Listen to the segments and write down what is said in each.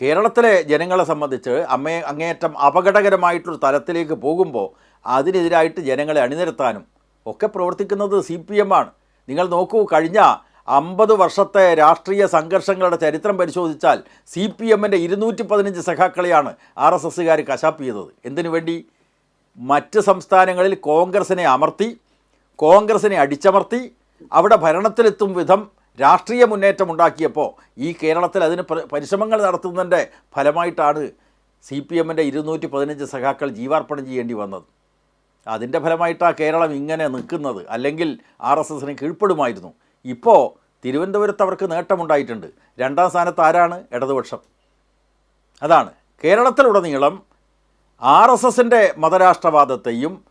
കേരളത്തിലെ ജനങ്ങളെ സംബന്ധിച്ച് അമ്മയെ അങ്ങേയറ്റം അപകടകരമായിട്ടൊരു തലത്തിലേക്ക് പോകുമ്പോൾ അതിനെതിരായിട്ട് ജനങ്ങളെ അണിനിരത്താനും ഒക്കെ പ്രവർത്തിക്കുന്നത് സി പി എം ആണ്. നിങ്ങൾ നോക്കൂ കഴിഞ്ഞ അമ്പത് വർഷത്തെ രാഷ്ട്രീയ സംഘർഷങ്ങളുടെ ചരിത്രം പരിശോധിച്ചാൽ സി പി എമ്മിന്റെ ഇരുന്നൂറ്റി പതിനഞ്ച് സഖാക്കളെയാണ് ആർ എസ് എസ്സുകാർ കശാപ്പ് ചെയ്തത് എന്തിനു വേണ്ടി? മറ്റ് സംസ്ഥാനങ്ങളിൽ കോൺഗ്രസിനെ അമർത്തി കോൺഗ്രസിനെ അടിച്ചമർത്തി അവിടെ ഭരണത്തിലെത്തും വിധം രാഷ്ട്രീയ മുന്നേറ്റം ഉണ്ടാക്കിയപ്പോൾ ഈ കേരളത്തിൽ അതിന് പ്ര- പരിശ്രമങ്ങൾ നടത്തുന്നതിന്റെ ഫലമായിട്ടാണ് സി പി എമ്മിന്റെ ഇരുന്നൂറ്റി പതിനഞ്ച് സഖാക്കൾ ജീവാർപ്പണം ചെയ്യേണ്ടി വന്നത്. അതിന്റെ ഫലമായിട്ടാണ് കേരളം ഇങ്ങനെ നിൽക്കുന്നത്. അല്ലെങ്കിൽ ആർ എസ് എസിന് കീഴ്പ്പെടുമായിരുന്നു. ഇപ്പോൾ തിരുവനന്തപുരത്ത് അവർക്ക് നേട്ടമുണ്ടായിട്ടുണ്ട്. രണ്ടാം സ്ഥാനത്ത് ആരാണ്? ഇടതുപക്ഷം. അതാണ്. കേരളത്തിലുടനീളം ആർ എസ് എസിന്റെ മതരാഷ്ട്രവാദത്തെയും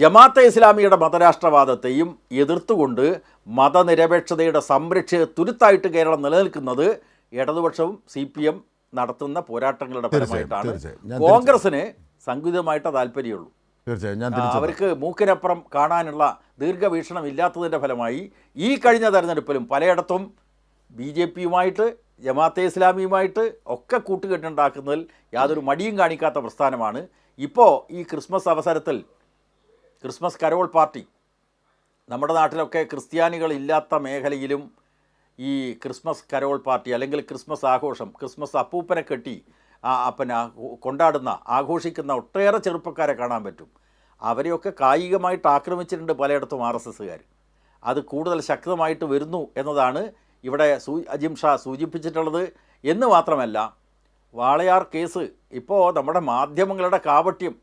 ജമാഅത്തെ ഇസ്ലാമിയുടെ മതരാഷ്ട്രവാദത്തെയും എതിർത്തുകൊണ്ട് മതനിരപേക്ഷതയുടെ സംരക്ഷ തുരുത്തായിട്ട് കേരളം നിലനിൽക്കുന്നത് ഇടതുപക്ഷവും സി പി എം നടത്തുന്ന പോരാട്ടങ്ങളുടെ ഫലമായിട്ടാണ്. കോൺഗ്രസിന് സംഗീതമായിട്ട് താല്പര്യമുള്ളൂ. തീർച്ചയായും അവർക്ക് മൂക്കിനപ്പുറം കാണാനുള്ള ദീർഘവീക്ഷണം ഇല്ലാത്തതിന്റെ ഫലമായി ഈ കഴിഞ്ഞ തെരഞ്ഞെടുപ്പിലും പലയിടത്തും ബി ജെ പിയുമായിട്ട് ജമാഅത്തെ ഇസ്ലാമിയുമായിട്ട് ഒക്കെ കൂട്ടുകെട്ടുണ്ടാക്കുന്നതിൽ യാതൊരു മടിയും കാണിക്കാത്ത പ്രസ്ഥാനമാണ്. ഇപ്പോൾ ഈ ക്രിസ്മസ് അവസരത്തിൽ ക്രിസ്മസ് കരോൾ പാർട്ടി. നമ്മുടെ നാട്ടിലൊക്കെ ക്രിസ്ത്യാനികൾ ഇല്ലാത്ത മേഖലയിലും ഈ ക്രിസ്മസ് കരോൾ പാർട്ടി അല്ലെങ്കിൽ ക്രിസ്മസ് ആഘോഷം ക്രിസ്മസ് അപ്പൂപ്പനെ കെട്ടി ആ പിന്നെ കൊണ്ടാടുന്ന ആഘോഷിക്കുന്ന ഒട്ടേറെ ചെറുപ്പക്കാരെ കാണാൻ പറ്റും. അവരെയൊക്കെ കായികമായിട്ട് ആക്രമിച്ചിട്ടുണ്ട് പലയിടത്തും ആർ എസ് എസ്സുകാർ. അത് കൂടുതൽ ശക്തമായിട്ട് വരുന്നു എന്നതാണ് ഇവിടെ സൂ അജിം ഷാ സൂചിപ്പിച്ചിട്ടുള്ളത്. എന്ന് മാത്രമല്ല വാളയാർ കേസ് ഇപ്പോൾ നമ്മുടെ മാധ്യമങ്ങളുടെ കാപട്യം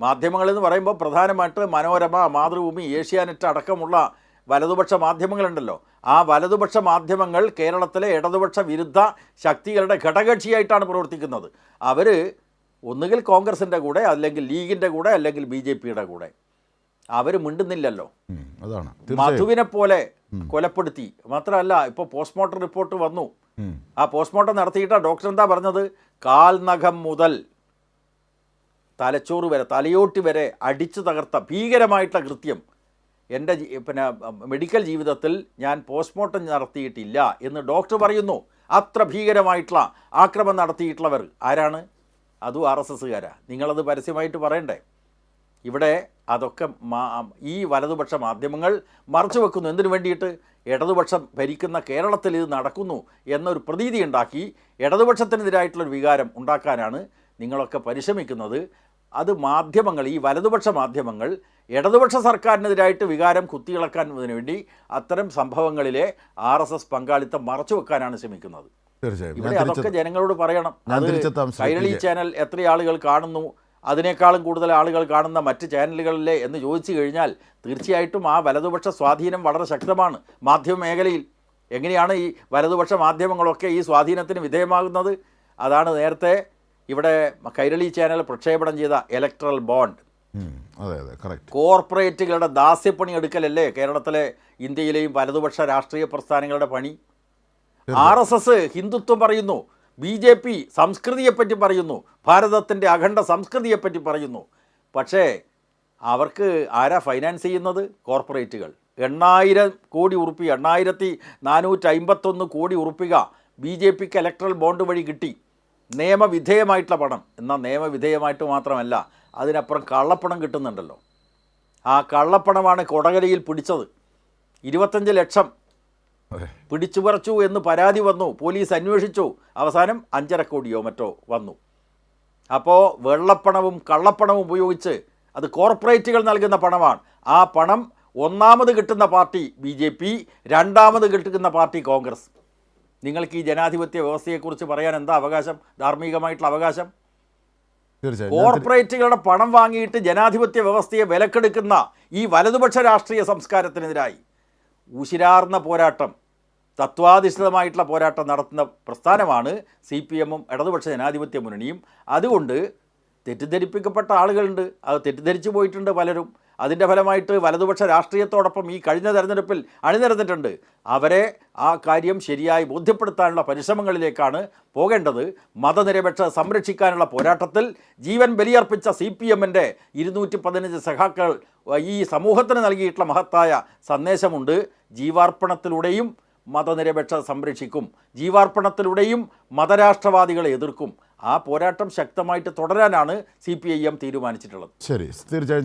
മാധ്യമങ്ങളെന്ന് പറയുമ്പോൾ പ്രധാനമായിട്ട് മനോരമ മാതൃഭൂമി ഏഷ്യാനെറ്റ് അടക്കമുള്ള വലതുപക്ഷ മാധ്യമങ്ങളുണ്ടല്ലോ. ആ വലതുപക്ഷ മാധ്യമങ്ങൾ കേരളത്തിലെ ഇടതുപക്ഷ വിരുദ്ധ ശക്തികളുടെ ഘടകക്ഷിയായിട്ടാണ് പ്രവർത്തിക്കുന്നത്. അവർ ഒന്നുകിൽ കോൺഗ്രസിന്റെ കൂടെ അല്ലെങ്കിൽ ലീഗിന്റെ കൂടെ അല്ലെങ്കിൽ ബി ജെ പിയുടെ കൂടെ. അവർ മിണ്ടുന്നില്ലല്ലോ. അതാണ്. മധുവിനെ പോലെ കൊലപ്പെടുത്തി. മാത്രമല്ല ഇപ്പോൾ പോസ്റ്റ്മോർട്ടം റിപ്പോർട്ട് വന്നു. ആ പോസ്റ്റ്മോർട്ടം നടത്തിയിട്ട് ഡോക്ടർ എന്താ പറഞ്ഞത്? കാൽനഖം മുതൽ തലച്ചോറ് വരെ തലയോട്ടി വരെ അടിച്ചു തകർത്ത ഭീകരമായിട്ടുള്ള കൃത്യം എന്റെ പിന്നെ മെഡിക്കൽ ജീവിതത്തിൽ ഞാൻ പോസ്റ്റ്മോർട്ടം നടത്തിയിട്ടില്ല എന്ന് ഡോക്ടർ പറയുന്നു. അത്ര ഭീകരമായിട്ടുള്ള ആക്രമം നടത്തിയിട്ടുള്ളവർ ആരാണ്? അതും ആർ എസ് എസ്സുകാരാണ് നിങ്ങളത് പരസ്യമായിട്ട് പറയണ്ടേ? ഇവിടെ അതൊക്കെ ഈ വലതുപക്ഷ മാധ്യമങ്ങൾ മറച്ചു വെക്കുന്നു. എന്തിനു വേണ്ടിയിട്ട്? ഇടതുപക്ഷം ഭരിക്കുന്ന കേരളത്തിൽ ഇത് നടക്കുന്നു എന്നൊരു പ്രതീതി ഉണ്ടാക്കി ഇടതുപക്ഷത്തിനെതിരായിട്ടുള്ളൊരു വികാരം ഉണ്ടാക്കാനാണ് നിങ്ങളൊക്കെ പരിശ്രമിക്കുന്നത്. അത് മാധ്യമങ്ങൾ ഈ വലതുപക്ഷ മാധ്യമങ്ങൾ ഇടതുപക്ഷ സർക്കാരിനെതിരായിട്ട് വികാരം കുത്തിയിളക്കാനതിന് വേണ്ടി അത്തരം സംഭവങ്ങളിലെ ആർ എസ് എസ് പങ്കാളിത്തം മറച്ചു വെക്കാനാണ് ശ്രമിക്കുന്നത്. ഇവിടെ അതൊക്കെ ജനങ്ങളോട് പറയണം. അത് കൈരളി ചാനൽ എത്ര ആളുകൾ കാണുന്നു അതിനേക്കാളും കൂടുതൽ ആളുകൾ കാണുന്ന മറ്റ് ചാനലുകളിലെ എന്ന് ചോദിച്ചു കഴിഞ്ഞാൽ തീർച്ചയായിട്ടും ആ വലതുപക്ഷ സ്വാധീനം വളരെ ശക്തമാണ് മാധ്യമ മേഖലയിൽ. എങ്ങനെയാണ് ഈ വലതുപക്ഷ മാധ്യമങ്ങളൊക്കെ ഈ സ്വാധീനത്തിന് വിധേയമാകുന്നത്? അതാണ് നേരത്തെ ഇവിടെ കൈരളി ചാനൽ പ്രക്ഷേപണം ചെയ്ത ഇലക്ട്രൽ ബോണ്ട് അതെ അതെ കറക്റ്റ് കോർപ്പറേറ്റുകളുടെ ദാസ്യപ്പണി എടുക്കലല്ലേ കേരളത്തിലെ ഇന്ത്യയിലെയും വലതുപക്ഷ രാഷ്ട്രീയ പ്രസ്ഥാനങ്ങളുടെ പണി? ആർ എസ് എസ് ഹിന്ദുത്വം പറയുന്നു ബി ജെ പി സംസ്കൃതിയെപ്പറ്റി പറയുന്നു ഭാരതത്തിന്റെ അഖണ്ഡ സംസ്കൃതിയെപ്പറ്റി പറയുന്നു. പക്ഷേ അവർക്ക് ആരാ ഫൈനാൻസ് ചെയ്യുന്നത്? കോർപ്പറേറ്റുകൾ എണ്ണായിരം കോടി ഉറുപ്പിക എണ്ണായിരത്തി നാനൂറ്റി അമ്പത്തൊന്ന് കോടി ഉറുപ്പിക ബി ജെ പിക്ക് ഇലക്ട്രൽ ബോണ്ട് വഴി കിട്ടി. നിയമവിധേയമായിട്ടുള്ള പണം എന്നാൽ നിയമവിധേയമായിട്ട് മാത്രമല്ല അതിനപ്പുറം കള്ളപ്പണം കിട്ടുന്നുണ്ടല്ലോ. ആ കള്ളപ്പണമാണ് കൊടകരയിൽ പിടിച്ചത്. ഇരുപത്തഞ്ച് ലക്ഷം പിടിച്ചു പറിച്ചു എന്ന് പരാതി വന്നു. പോലീസ് അന്വേഷിച്ചു. അവസാനം അഞ്ചര കോടിയോ മറ്റോ വന്നു. അപ്പോൾ വെള്ളപ്പണവും കള്ളപ്പണവും ഉപയോഗിച്ച് അത് കോർപ്പറേറ്റുകൾ നൽകുന്ന പണമാണ്. ആ പണം ഒന്നാമത് കിട്ടുന്ന പാർട്ടി ബി ജെ പി രണ്ടാമത് കിട്ടുന്ന പാർട്ടി കോൺഗ്രസ്. നിങ്ങൾക്ക് ഈ ജനാധിപത്യ വ്യവസ്ഥയെക്കുറിച്ച് പറയാൻ എന്താ അവകാശം? ധാർമ്മികമായിട്ടുള്ള അവകാശം? കോർപ്പറേറ്റുകളുടെ പണം വാങ്ങിയിട്ട് ജനാധിപത്യ വ്യവസ്ഥയെ വിലക്കെടുക്കുന്ന ഈ വലതുപക്ഷ രാഷ്ട്രീയ സംസ്കാരത്തിനെതിരായി ഉശിരാർന്ന പോരാട്ടം തത്വാധിഷ്ഠിതമായിട്ടുള്ള പോരാട്ടം നടത്തുന്ന പ്രസ്ഥാനമാണ് സി പി എമ്മും ഇടതുപക്ഷ ജനാധിപത്യ മുന്നണിയും. അതുകൊണ്ട് തെറ്റിദ്ധരിപ്പിക്കപ്പെട്ട ആളുകളുണ്ട്. അത് തെറ്റിദ്ധരിച്ചു പോയിട്ടുണ്ട് പലരും. അതിന്റെ ഫലമായിട്ട് വലതുപക്ഷ രാഷ്ട്രീയത്തോടൊപ്പം ഈ കഴിഞ്ഞ തെരഞ്ഞെടുപ്പിൽ അണിനിരന്നിട്ടുണ്ട്. അവരെ ആ കാര്യം ശരിയായി ബോധ്യപ്പെടുത്താനുള്ള പരിശ്രമങ്ങളിലേക്കാണ് പോകേണ്ടത്. മതനിരപേക്ഷത സംരക്ഷിക്കാനുള്ള പോരാട്ടത്തിൽ ജീവൻ ബലിയർപ്പിച്ച സി പി എമ്മിന്റെ ഇരുന്നൂറ്റി പതിനഞ്ച് സഖാക്കൾ ഈ സമൂഹത്തിന് നൽകിയിട്ടുള്ള മഹത്തായ സന്ദേശമുണ്ട്. ജീവാർപ്പണത്തിലൂടെയും മതനിരപേക്ഷത സംരക്ഷിക്കും. ജീവാർപ്പണത്തിലൂടെയും മതരാഷ്ട്രവാദികളെ എതിർക്കും. ആ പോരാട്ടം ശക്തമായിട്ട് തുടരാനാണ് സി തീരുമാനിച്ചിട്ടുള്ളത്. ശരി തീർച്ചയായും